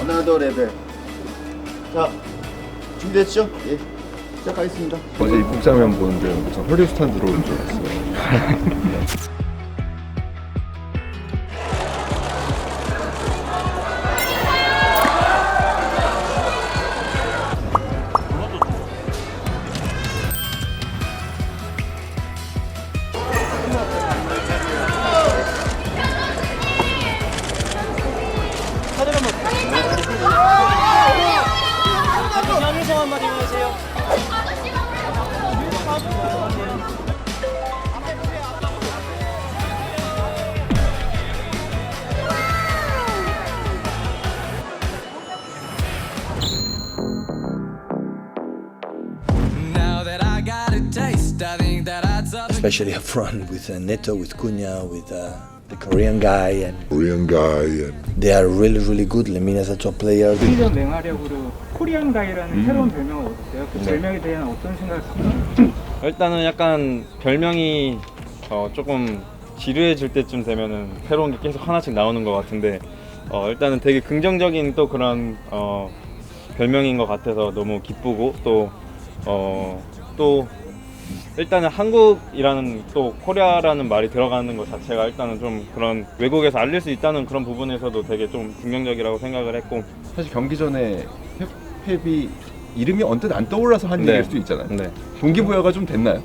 어나더 레벨. 자, 준비됐죠? 예. 시작하겠습니다. 어제 입국 장면 보는데 무슨 헐리우드 들어오는 줄 알았어요. 한마디 해주세요. Now that I got a taste, I think that I'd up. especially up front with uh, Neto, with Cunha, with uh, the Korean guy, and Korean guy and they are really, really good. Lemina is a top player. 맹활약으로 코리안 가이라는 새로운 별명을 얻었어요. 그 별명에 대한 어떤 생각이세요? 일단은 약간 별명이 어, 조금 지루해질 때쯤 되면은 새로운 게 계속 하나씩 나오는 것 같은데 어, 일단은 되게 긍정적인 또 그런 어, 별명인 것 같아서 너무 기쁘고 또 어, 또 일단은 한국이라는 또 코리아라는 말이 들어가는 것 자체가 일단은 좀 그런 외국에서 알릴 수 있다는 그런 부분에서도 되게 좀 긍정적이라고 생각을 했고 사실 경기 전에 펩, 펩이 이름이 언뜻 안 떠올라서 한 네. 얘기일 수도 있잖아요. 네. 동기부여가 좀 됐나요?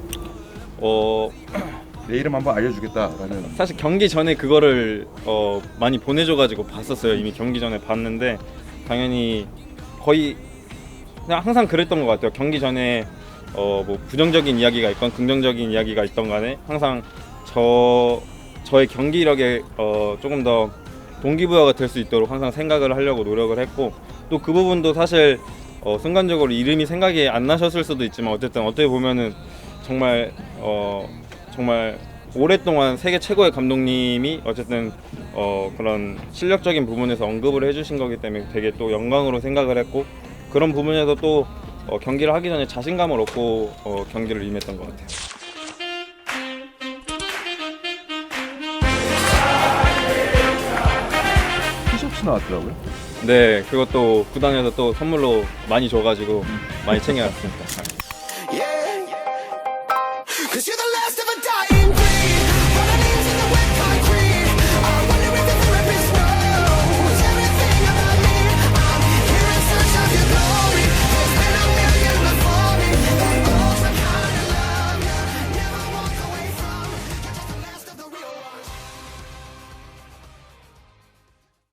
어, 내 이름 한번 알려주겠다라는. 사실 경기 전에 그거를 어, 많이 보내줘가지고 봤었어요. 이미 경기 전에 봤는데 당연히 거의 그냥 항상 그랬던 것 같아요. 경기 전에 어, 뭐 부정적인 이야기가 있건 긍정적인 이야기가 있던 간에 항상 저 저의 경기력에 어, 조금 더 동기부여가 될 수 있도록 항상 생각을 하려고 노력을 했고 또 그 부분도 사실 어, 순간적으로 이름이 생각이 안 나셨을 수도 있지만 어쨌든 어떻게 보면은 정말 어, 정말 오랫동안 세계 최고의 감독님이 어쨌든 어, 그런 실력적인 부분에서 언급을 해주신 거기 때문에 되게 또 영광으로 생각을 했고 그런 부분에서 또 어, 경기를 하기 전에 자신감을 얻고 어, 경기를 임했던 것 같아요. 티셔츠 나왔더라고요. 네, 그것도 구단에서 또 선물로 많이 줘가지고 많이 챙겨왔습니다.